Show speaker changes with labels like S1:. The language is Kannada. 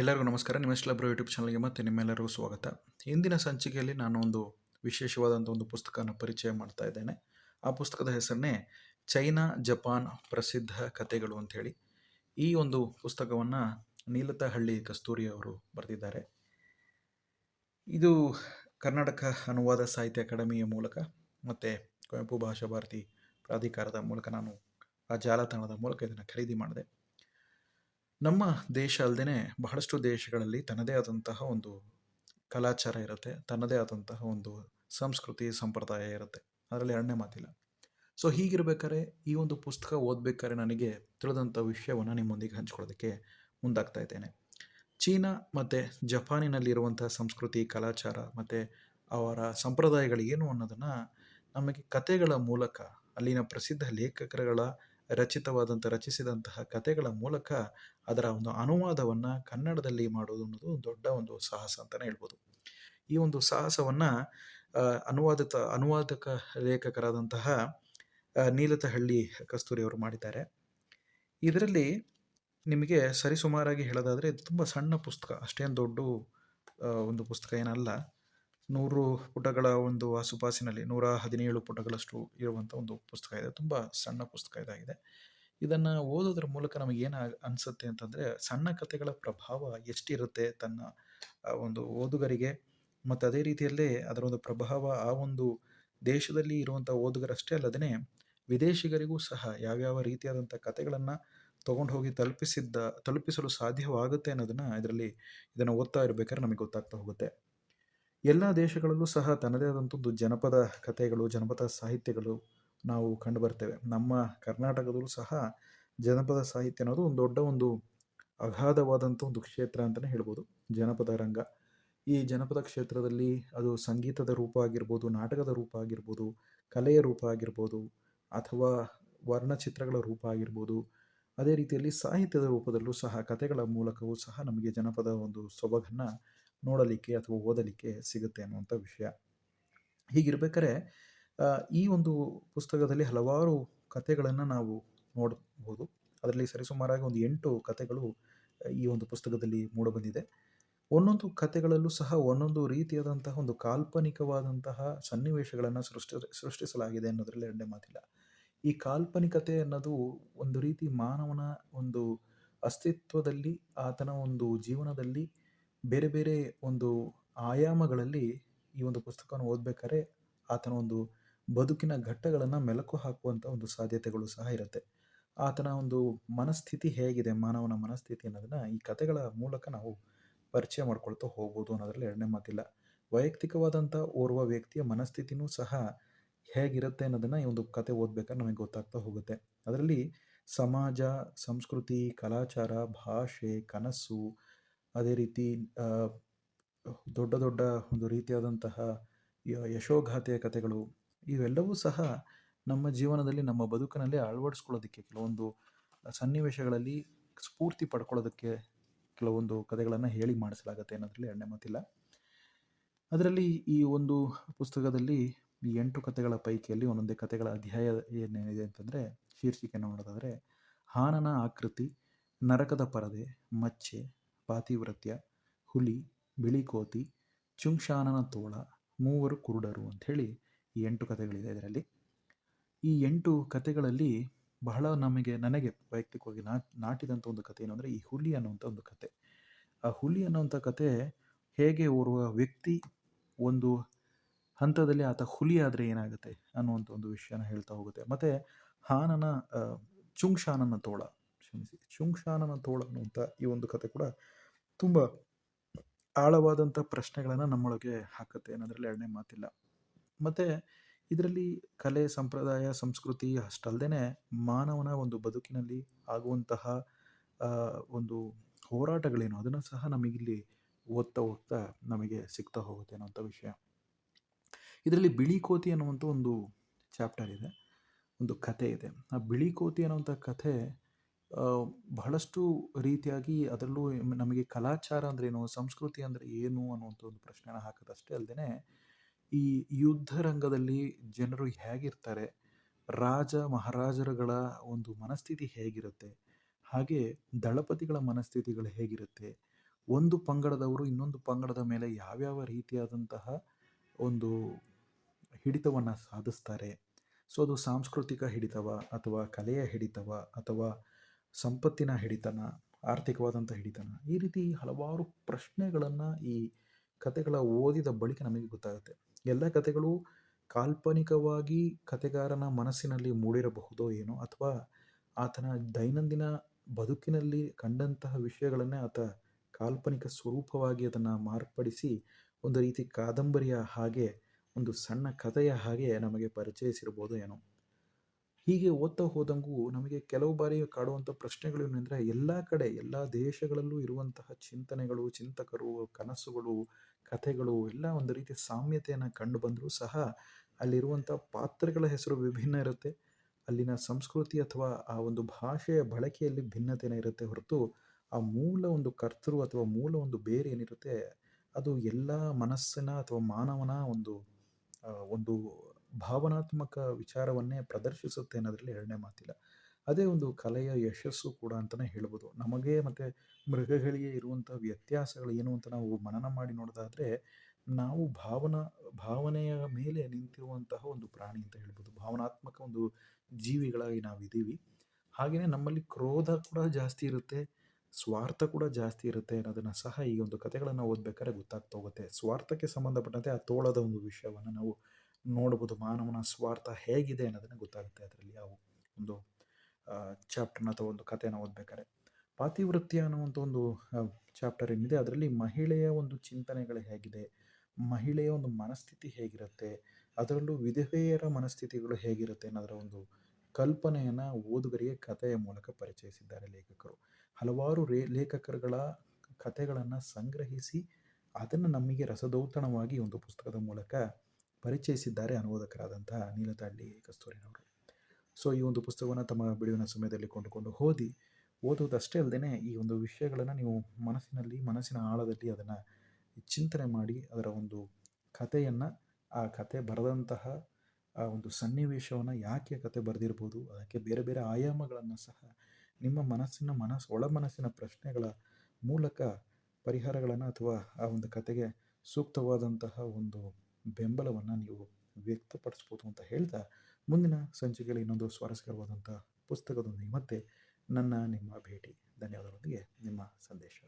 S1: ಎಲ್ಲರಿಗೂ ನಮಸ್ಕಾರ. ನಿಮ್ಮೆಲ್ಲ ಬ್ರೋ ಯೂಟ್ಯೂಬ್ ಚಾನಲ್ಗೆ ಮತ್ತೆ ನಿಮ್ಮೆಲ್ಲರಿಗೂ ಸ್ವಾಗತ. ಇಂದಿನ ಸಂಚಿಕೆಯಲ್ಲಿ ನಾನು ಒಂದು ವಿಶೇಷವಾದಂಥ ಒಂದು ಪುಸ್ತಕನ ಪರಿಚಯ ಮಾಡ್ತಾ ಇದ್ದೇನೆ. ಆ ಪುಸ್ತಕದ ಹೆಸರನ್ನೇ ಚೈನಾ ಜಪಾನ್ ಪ್ರಸಿದ್ಧ ಕಥೆಗಳು ಅಂಥೇಳಿ. ಈ ಒಂದು ಪುಸ್ತಕವನ್ನು ನೀಲತಹಳ್ಳಿ ಕಸ್ತೂರಿ ಅವರು ಬರೆದಿದ್ದಾರೆ. ಇದು ಕರ್ನಾಟಕ ಅನುವಾದ ಸಾಹಿತ್ಯ ಅಕಾಡೆಮಿಯ ಮೂಲಕ ಮತ್ತು ಕುವೆಂಪು ಭಾಷಾ ಭಾರತಿ ಪ್ರಾಧಿಕಾರದ ಮೂಲಕ ನಾನು ಆ ಜಾಲತಾಣದ ಮೂಲಕ ಇದನ್ನು ಖರೀದಿ ಮಾಡಿದೆ. ನಮ್ಮ ದೇಶ ಅಲ್ಲದೇ ಬಹಳಷ್ಟು ದೇಶಗಳಲ್ಲಿ ತನ್ನದೇ ಆದಂತಹ ಒಂದು ಕಲಾಚಾರ ಇರುತ್ತೆ, ತನ್ನದೇ ಆದಂತಹ ಒಂದು ಸಂಸ್ಕೃತಿ, ಸಂಪ್ರದಾಯ ಇರುತ್ತೆ. ಅದರಲ್ಲಿ ಎರಡನೇ ಮಾತಿಲ್ಲ. ಸೊ ಹೀಗಿರ್ಬೇಕಾದ್ರೆ ಈ ಒಂದು ಪುಸ್ತಕ ಓದಬೇಕಾದ್ರೆ ನನಗೆ ತಿಳಿದಂಥ ವಿಷಯವನ್ನು ನಿಮ್ಮೊಂದಿಗೆ ಹಂಚ್ಕೊಳ್ಳೋದಕ್ಕೆ ಮುಂದಾಗ್ತಾ ಇದ್ದೇನೆ. ಚೀನಾ ಮತ್ತು ಜಪಾನಿನಲ್ಲಿರುವಂಥ ಸಂಸ್ಕೃತಿ, ಕಲಾಚಾರ ಮತ್ತು ಅವರ ಸಂಪ್ರದಾಯಗಳು ಏನು ಅನ್ನೋದನ್ನು ನಮಗೆ ಕತೆಗಳ ಮೂಲಕ, ಅಲ್ಲಿನ ಪ್ರಸಿದ್ಧ ಲೇಖಕರುಗಳ ರಚಿತವಾದಂಥ, ರಚಿಸಿದಂತಹ ಕಥೆಗಳ ಮೂಲಕ ಅದರ ಒಂದು ಅನುವಾದವನ್ನು ಕನ್ನಡದಲ್ಲಿ ಮಾಡೋದು ಅನ್ನೋದು ದೊಡ್ಡ ಒಂದು ಸಾಹಸ ಅಂತಲೇ ಹೇಳ್ಬೋದು. ಈ ಒಂದು ಸಾಹಸವನ್ನು ಅನುವಾದಿತ, ಅನುವಾದಕ ಲೇಖಕರಾದಂತಹ ನೀಲತಹಳ್ಳಿ ಕಸ್ತೂರಿ ಅವರು ಮಾಡಿದ್ದಾರೆ. ಇದರಲ್ಲಿ ನಿಮಗೆ ಸರಿಸುಮಾರಾಗಿ ಹೇಳೋದಾದರೆ ಇದು ತುಂಬ ಸಣ್ಣ ಪುಸ್ತಕ, ಅಷ್ಟೇನು ದೊಡ್ಡ ಒಂದು ಪುಸ್ತಕ ಏನಲ್ಲ. ನೂರು ಪುಟಗಳ ಒಂದು ಆಸುಪಾಸಿನಲ್ಲಿ, ನೂರ ಹದಿನೇಳು ಪುಟಗಳಷ್ಟು ಇರುವಂಥ ಒಂದು ಪುಸ್ತಕ ಇದೆ. ತುಂಬ ಸಣ್ಣ ಪುಸ್ತಕ ಇದಾಗಿದೆ. ಇದನ್ನು ಓದೋದ್ರ ಮೂಲಕ ನಮಗೇನು ಅನಿಸುತ್ತೆ ಅಂತಂದರೆ, ಸಣ್ಣ ಕಥೆಗಳ ಪ್ರಭಾವ ಎಷ್ಟಿರುತ್ತೆ ತನ್ನ ಒಂದು ಓದುಗರಿಗೆ, ಮತ್ತು ಅದೇ ರೀತಿಯಲ್ಲೇ ಅದರ ಒಂದು ಪ್ರಭಾವ ಆ ಒಂದು ದೇಶದಲ್ಲಿ ಇರುವಂಥ ಓದುಗರಷ್ಟೇ ಅಲ್ಲದೇ ವಿದೇಶಿಗರಿಗೂ ಸಹ ಯಾವ್ಯಾವ ರೀತಿಯಾದಂಥ ಕಥೆಗಳನ್ನು ತೊಗೊಂಡು ಹೋಗಿ ತಲುಪಿಸಿದ್ದ, ತಲುಪಿಸಲು ಸಾಧ್ಯವಾಗುತ್ತೆ ಅನ್ನೋದನ್ನು ಇದರಲ್ಲಿ ಇದನ್ನು ಓದ್ತಾ ಇರಬೇಕಾದ್ರೆ ನಮಗೆ ಗೊತ್ತಾಗ್ತಾ ಹೋಗುತ್ತೆ. ಎಲ್ಲ ದೇಶಗಳಲ್ಲೂ ಸಹ ತನ್ನದೇ ಆದಂಥದ್ದು ಜನಪದ ಕಥೆಗಳು, ಜನಪದ ಸಾಹಿತ್ಯಗಳು ನಾವು ಕಂಡುಬರ್ತೇವೆ ನಮ್ಮ ಕರ್ನಾಟಕದಲ್ಲೂ ಸಹ ಜನಪದ ಸಾಹಿತ್ಯ ಅನ್ನೋದು ಒಂದು ದೊಡ್ಡ ಒಂದು ಅಗಾಧವಾದಂಥ ಒಂದು ಕ್ಷೇತ್ರ ಅಂತಲೇ ಹೇಳ್ಬೋದು. ಜನಪದ ರಂಗ. ಈ ಜನಪದ ಕ್ಷೇತ್ರದಲ್ಲಿ ಅದು ಸಂಗೀತದ ರೂಪ ಆಗಿರ್ಬೋದು, ನಾಟಕದ ರೂಪ ಆಗಿರ್ಬೋದು, ಕಲೆಯ ರೂಪ ಆಗಿರ್ಬೋದು, ಅಥವಾ ವರ್ಣಚಿತ್ರಗಳ ರೂಪ ಆಗಿರ್ಬೋದು, ಅದೇ ರೀತಿಯಲ್ಲಿ ಸಾಹಿತ್ಯದ ರೂಪದಲ್ಲೂ ಸಹ ಕಥೆಗಳ ಮೂಲಕವೂ ಸಹ ನಮಗೆ ಜನಪದ ಒಂದು ಸೊಬಗನ್ನು ನೋಡಲಿಕ್ಕೆ ಅಥವಾ ಓದಲಿಕ್ಕೆ ಸಿಗುತ್ತೆ ಅನ್ನುವಂಥ ವಿಷಯ. ಹೀಗಿರ್ಬೇಕಾರೆ ಈ ಒಂದು ಪುಸ್ತಕದಲ್ಲಿ ಹಲವಾರು ಕಥೆಗಳನ್ನು ನಾವು ನೋಡಬಹುದು. ಅದರಲ್ಲಿ ಸರಿಸುಮಾರಾಗಿ ಒಂದು ಎಂಟು ಕಥೆಗಳು ಈ ಒಂದು ಪುಸ್ತಕದಲ್ಲಿ ಮೂಡಬಂದಿದೆ. ಒಂದೊಂದು ಕಥೆಗಳಲ್ಲೂ ಸಹ ಒಂದೊಂದು ರೀತಿಯಾದಂತಹ ಒಂದು ಕಾಲ್ಪನಿಕವಾದಂತಹ ಸನ್ನಿವೇಶಗಳನ್ನು ಸೃಷ್ಟಿ, ಸೃಷ್ಟಿಸಲಾಗಿದೆ ಅನ್ನೋದರಲ್ಲಿ ಎರಡನೇ ಮಾತಿಲ್ಲ. ಈ ಕಾಲ್ಪನಿಕತೆ ಅನ್ನೋದು ಒಂದು ರೀತಿ ಮಾನವನ ಒಂದು ಅಸ್ತಿತ್ವದಲ್ಲಿ, ಆತನ ಒಂದು ಜೀವನದಲ್ಲಿ ಬೇರೆ ಬೇರೆ ಒಂದು ಆಯಾಮಗಳಲ್ಲಿ ಈ ಒಂದು ಪುಸ್ತಕವನ್ನು ಓದಬೇಕಾದ್ರೆ ಆತನ ಒಂದು ಬದುಕಿನ ಘಟ್ಟಗಳನ್ನು ಮೆಲುಕು ಹಾಕುವಂಥ ಒಂದು ಸಾಧ್ಯತೆಗಳು ಸಹ ಇರುತ್ತೆ. ಆತನ ಒಂದು ಮನಸ್ಥಿತಿ ಹೇಗಿದೆ, ಮಾನವನ ಮನಸ್ಥಿತಿ ಅನ್ನೋದನ್ನು ಈ ಕಥೆಗಳ ಮೂಲಕ ನಾವು ಪರಿಚಯ ಮಾಡ್ಕೊಳ್ತಾ ಹೋಗ್ಬೋದು ಅನ್ನೋದ್ರಲ್ಲಿ ಎರಡನೇ ಮಾತಿಲ್ಲ. ವೈಯಕ್ತಿಕವಾದಂಥ ಓರ್ವ ವ್ಯಕ್ತಿಯ ಮನಸ್ಥಿತಿನೂ ಸಹ ಹೇಗಿರುತ್ತೆ ಅನ್ನೋದನ್ನು ಈ ಒಂದು ಕತೆ ಓದ್ಬೇಕಾದ್ರೆ ನಮಗೆ ಗೊತ್ತಾಗ್ತಾ ಹೋಗುತ್ತೆ. ಅದರಲ್ಲಿ ಸಮಾಜ, ಸಂಸ್ಕೃತಿ, ಕಲಾಚಾರ, ಭಾಷೆ, ಕನಸು ಅದೇ ರೀತಿ ದೊಡ್ಡ ದೊಡ್ಡ ಒಂದು ರೀತಿಯಾದಂತಹ ಯಶೋಗಾಥೆಯ ಕಥೆಗಳು, ಇವೆಲ್ಲವೂ ಸಹ ನಮ್ಮ ಜೀವನದಲ್ಲಿ, ನಮ್ಮ ಬದುಕಿನಲ್ಲಿ ಅಳವಡಿಸ್ಕೊಳ್ಳೋದಕ್ಕೆ ಕೆಲವೊಂದು ಸನ್ನಿವೇಶಗಳಲ್ಲಿ ಸ್ಫೂರ್ತಿ ಪಡ್ಕೊಳ್ಳೋದಕ್ಕೆ ಕೆಲವೊಂದು ಕಥೆಗಳನ್ನು ಹೇಳಿ ಮಾಡಿಸಲಾಗುತ್ತೆ ಅನ್ನೋದ್ರಲ್ಲಿ ಎರಡನೇ ಮಾತಿಲ್ಲ. ಅದರಲ್ಲಿ ಈ ಒಂದು ಪುಸ್ತಕದಲ್ಲಿ ಈ ಎಂಟು ಕಥೆಗಳ ಪೈಕಿಯಲ್ಲಿ ಒಂದೊಂದೇ ಕಥೆಗಳ ಅಧ್ಯಾಯ ಏನೇನಿದೆ ಅಂತಂದರೆ ಶೀರ್ಷಿಕೆ ನೋಡೋದಾದರೆ, ಹಾನನ ಆಕೃತಿ, ನರಕದ ಪರದೆ, ಮಚ್ಚೆ ಪಾತಿವ್ರತ್ಯ, ಹುಲಿ, ಬಿಳಿ ಕೋತಿ ಚುಂಕ್ಷಾನನ ತೋಳ, ಮೂವರು ಕುರುಡರು ಅಂಥೇಳಿ ಈ ಎಂಟು ಕಥೆಗಳಿದೆ ಇದರಲ್ಲಿ. ಈ ಎಂಟು ಕಥೆಗಳಲ್ಲಿ ಬಹಳ ನಮಗೆ, ನನಗೆ ವೈಯಕ್ತಿಕವಾಗಿ ನಾ ನಾಟಿದಂಥ ಒಂದು ಕಥೆ ಏನು ಈ ಹುಲಿ ಅನ್ನುವಂಥ ಒಂದು ಕತೆ ಆ ಹುಲಿ ಅನ್ನುವಂಥ ಕತೆ ಹೇಗೆ ಓರ್ವ ವ್ಯಕ್ತಿ ಒಂದು ಹಂತದಲ್ಲಿ ಆತ ಹುಲಿ ಆದರೆ ಏನಾಗುತ್ತೆ ಅನ್ನುವಂಥ ಒಂದು ವಿಷಯನ ಹೇಳ್ತಾ ಹೋಗುತ್ತೆ. ಮತ್ತು ಹಾನನ ಚುಂಕ್ಷಾನನ ತೋಳ, ಕ್ಷಮಿಸಿ ತೋಳ ಅನ್ನುವಂಥ ಈ ಒಂದು ಕತೆ ಕೂಡ ತುಂಬ ಆಳವಾದಂಥ ಪ್ರಶ್ನೆಗಳನ್ನು ನಮ್ಮೊಳಗೆ ಹಾಕುತ್ತೆ ಅನ್ನೋದ್ರಲ್ಲಿ ಎರಡನೇ ಮಾತಿಲ್ಲ. ಮತ್ತು ಇದರಲ್ಲಿ ಕಲೆ, ಸಂಪ್ರದಾಯ, ಸಂಸ್ಕೃತಿ ಅಷ್ಟಲ್ಲದೆ ಮಾನವನ ಒಂದು ಬದುಕಿನಲ್ಲಿ ಆಗುವಂತಹ ಒಂದು ಹೋರಾಟಗಳೇನು ಅದನ್ನು ಸಹ ನಮಗಿಲ್ಲಿ ಓದ್ತಾ ಹೋಗ್ತಾ ನಮಗೆ ಸಿಗ್ತಾ ಹೋಗುತ್ತೆ ಅನ್ನೋಂಥ ವಿಷಯ. ಇದರಲ್ಲಿ ಬಿಳಿ ಕೋತಿ ಅನ್ನುವಂಥ ಒಂದು ಚಾಪ್ಟರ್ ಇದೆ, ಒಂದು ಕಥೆ ಇದೆ. ಆ ಬಿಳಿ ಕೋತಿ ಅನ್ನುವಂಥ ಕಥೆ ಬಹಳಷ್ಟು ರೀತಿಯಾಗಿ ಅದರಲ್ಲೂ ನಮಗೆ ಕಲಾಚಾರ ಅಂದ್ರೇನು ಸಂಸ್ಕೃತಿ ಅಂದರೆ ಏನು ಅನ್ನುವಂಥ ಒಂದು ಪ್ರಶ್ನೆನ ಹಾಕೋದಷ್ಟೇ ಅಲ್ಲದೆ ಈ ಯುದ್ಧ ರಂಗದಲ್ಲಿ ಜನರು ಹೇಗಿರ್ತಾರೆ, ರಾಜ ಮಹಾರಾಜರುಗಳ ಒಂದು ಮನಸ್ಥಿತಿ ಹೇಗಿರುತ್ತೆ, ಹಾಗೆ ದಳಪತಿಗಳ ಮನಸ್ಥಿತಿಗಳು ಹೇಗಿರುತ್ತೆ, ಒಂದು ಪಂಗಡದವರು ಇನ್ನೊಂದು ಪಂಗಡದ ಮೇಲೆ ಯಾವ್ಯಾವ ರೀತಿಯಾದಂತಹ ಒಂದು ಹಿಡಿತವನ್ನು ಸಾಧಿಸ್ತಾರೆ, ಸೊ ಅದು ಸಾಂಸ್ಕೃತಿಕ ಹಿಡಿತವ ಅಥವಾ ಕಲೆಯ ಹಿಡಿತವ ಅಥವಾ ಸಂಪತ್ತಿನ ಹಿಡಿತನ, ಆರ್ಥಿಕವಾದಂಥ ಹಿಡಿತನ, ಈ ರೀತಿ ಹಲವಾರು ಪ್ರಶ್ನೆಗಳನ್ನು ಈ ಕತೆಗಳ ಓದಿದ ಬಳಿಕ ನಮಗೆ ಗೊತ್ತಾಗುತ್ತೆ. ಎಲ್ಲ ಕತೆಗಳು ಕಾಲ್ಪನಿಕವಾಗಿ ಕತೆಗಾರನ ಮನಸ್ಸಿನಲ್ಲಿ ಮೂಡಿರಬಹುದೋ ಏನೋ ಅಥವಾ ಆತನ ದೈನಂದಿನ ಬದುಕಿನಲ್ಲಿ ಕಂಡಂತಹ ವಿಷಯಗಳನ್ನೇ ಆತ ಕಾಲ್ಪನಿಕ ಸ್ವರೂಪವಾಗಿ ಅದನ್ನು ಮಾರ್ಪಡಿಸಿ ಒಂದು ರೀತಿ ಕಾದಂಬರಿಯ ಹಾಗೆ, ಒಂದು ಸಣ್ಣ ಕಥೆಯ ಹಾಗೆ ನಮಗೆ ಪರಿಚಯಿಸಿರ್ಬೋದು ಏನೋ. ಹೀಗೆ ಓದ್ತಾ ಹೋದಂಗೂ ನಮಗೆ ಕೆಲವು ಬಾರಿ ಕಾಡುವಂಥ ಪ್ರಶ್ನೆಗಳು ಏನಂದರೆ ಎಲ್ಲ ಕಡೆ, ಎಲ್ಲ ದೇಶಗಳಲ್ಲೂ ಇರುವಂತಹ ಚಿಂತನೆಗಳು, ಚಿಂತಕರು, ಕನಸುಗಳು, ಕಥೆಗಳು, ಎಲ್ಲ ಒಂದು ರೀತಿ ಸಾಮ್ಯತೆಯನ್ನು ಕಂಡು ಬಂದರೂ ಸಹ ಅಲ್ಲಿರುವಂಥ ಪಾತ್ರಗಳ ಹೆಸರು ವಿಭಿನ್ನ ಇರುತ್ತೆ. ಅಲ್ಲಿನ ಸಂಸ್ಕೃತಿ ಅಥವಾ ಆ ಒಂದು ಭಾಷೆಯ ಬಳಕೆಯಲ್ಲಿ ಭಿನ್ನತೆನೇ ಇರುತ್ತೆ ಹೊರತು ಆ ಮೂಲ ಒಂದು ಕರ್ತೃ ಅಥವಾ ಮೂಲ ಒಂದು ಬೇರೆ ಏನಿರುತ್ತೆ, ಅದು ಎಲ್ಲ ಮನಸ್ಸಿನ ಅಥವಾ ಮಾನವನ ಒಂದು ಒಂದು ಭಾವನಾತ್ಮಕ ವಿಚಾರವನ್ನೇ ಪ್ರದರ್ಶಿಸುತ್ತೆ ಅನ್ನೋದ್ರಲ್ಲಿ ಎರಡನೇ ಮಾತಿಲ್ಲ. ಅದೇ ಒಂದು ಕಲೆಯ ಯಶಸ್ಸು ಕೂಡ ಅಂತಲೇ ಹೇಳ್ಬೋದು. ನಮಗೆ ಮತ್ತು ಮೃಗಗಳಿಗೆ ಇರುವಂಥ ವ್ಯತ್ಯಾಸಗಳು ಏನು ಅಂತ ನಾವು ಮನನ ಮಾಡಿ ನೋಡೋದಾದರೆ, ನಾವು ಭಾವನಾ, ಭಾವನೆಯ ಮೇಲೆ ನಿಂತಿರುವಂತಹ ಒಂದು ಪ್ರಾಣಿ ಅಂತ ಹೇಳ್ಬೋದು. ಭಾವನಾತ್ಮಕ ಒಂದು ಜೀವಿಗಳಾಗಿ ನಾವಿದ್ದೀವಿ. ಹಾಗೆಯೇ ನಮ್ಮಲ್ಲಿ ಕ್ರೋಧ ಕೂಡ ಜಾಸ್ತಿ ಇರುತ್ತೆ, ಸ್ವಾರ್ಥ ಕೂಡ ಜಾಸ್ತಿ ಇರುತ್ತೆ ಅನ್ನೋದನ್ನು ಸಹ ಈ ಒಂದು ಕಥೆಗಳನ್ನು ಓದಬೇಕಾದ್ರೆ ಗೊತ್ತಾಗ್ತಾ ಹೋಗುತ್ತೆ ಸ್ವಾರ್ಥಕ್ಕೆ ಸಂಬಂಧಪಟ್ಟಂತೆ ಆ ತೋಳದ ಒಂದು ವಿಷಯವನ್ನು ನಾವು ನೋಡ್ಬೋದು ಮಾನವನ ಸ್ವಾರ್ಥ ಹೇಗಿದೆ ಅನ್ನೋದನ್ನು ಗೊತ್ತಾಗುತ್ತೆ ಅದರಲ್ಲಿ ಯಾವ ಒಂದು ಚಾಪ್ಟರ್ನ ಅಥವಾ ಒಂದು ಕಥೆನ ಓದಬೇಕಾದ್ರೆ. ಪಾತಿವೃತ್ತಿ ಅನ್ನುವಂಥ ಒಂದು ಚಾಪ್ಟರ್ ಏನಿದೆ, ಅದರಲ್ಲಿ ಮಹಿಳೆಯ ಒಂದು ಚಿಂತನೆಗಳು ಹೇಗಿದೆ, ಮಹಿಳೆಯ ಒಂದು ಮನಸ್ಥಿತಿ ಹೇಗಿರುತ್ತೆ, ಅದರಲ್ಲೂ ವಿಧವೆಯರ ಮನಸ್ಥಿತಿಗಳು ಹೇಗಿರುತ್ತೆ ಅನ್ನೋದರ ಒಂದು ಕಲ್ಪನೆಯನ್ನು ಓದುಗರಿಗೆ ಕಥೆಯ ಮೂಲಕ ಪರಿಚಯಿಸಿದ್ದಾರೆ ಲೇಖಕರು. ಹಲವಾರು ರೇ, ಲೇಖಕರುಗಳ ಕಥೆಗಳನ್ನು ಸಂಗ್ರಹಿಸಿ ಅದನ್ನು ನಮಗೆ ರಸದೌತಣವಾಗಿ ಒಂದು ಪುಸ್ತಕದ ಮೂಲಕ ಪರಿಚಯಿಸಿದ್ದಾರೆ ಅನುವಾದಕರಾದಂತಹ ನೀಲತಾಳ್ಳಿ ಕಸ್ತೂರಿನವರು. ಸೊ, ಈ ಒಂದು ಪುಸ್ತಕವನ್ನು ತಮ್ಮ ಬಿಡುವಿನ ಸಮಯದಲ್ಲಿ ಕೊಂಡುಕೊಂಡು ಓದಿ ಓದುವುದಷ್ಟೇ ಅಲ್ಲದೆ ಈ ಒಂದು ವಿಷಯಗಳನ್ನು ನೀವು ಮನಸ್ಸಿನಲ್ಲಿ, ಮನಸ್ಸಿನ ಆಳದಲ್ಲಿ ಅದನ್ನು ಚಿಂತನೆ ಮಾಡಿ ಅದರ ಒಂದು ಕಥೆಯನ್ನು, ಆ ಕತೆ ಬರೆದಂತಹ, ಆ ಒಂದು ಸನ್ನಿವೇಶವನ್ನು ಯಾಕೆ ಕತೆ ಬರೆದಿರ್ಬೋದು, ಅದಕ್ಕೆ ಬೇರೆ ಬೇರೆ ಆಯಾಮಗಳನ್ನು ಸಹ ನಿಮ್ಮ ಮನಸ್ಸಿನ ಮನಸ್ಸು ಒಳ ಮನಸ್ಸಿನ ಪ್ರಶ್ನೆಗಳ ಮೂಲಕ ಪರಿಹಾರಗಳನ್ನು ಅಥವಾ ಆ ಒಂದು ಕತೆಗೆ ಸೂಕ್ತವಾದಂತಹ ಒಂದು ಬೆಂಬಲವನ್ನು ನೀವು ವ್ಯಕ್ತಪಡಿಸ್ಬೋದು ಅಂತ ಹೇಳ್ತಾ ಮುಂದಿನ ಸಂಚಿಕೆಯಲ್ಲಿ ಇನ್ನೊಂದು ಸ್ವಾರಸ್ಯಕರವಾದಂಥ ಪುಸ್ತಕದೊಂದಿಗೆ ಮತ್ತೆ ನನ್ನ ನಿಮ್ಮ ಭೇಟಿ. ಧನ್ಯವಾದಗಳೊಂದಿಗೆ, ನಿಮ್ಮ ಸಂದೇಶ.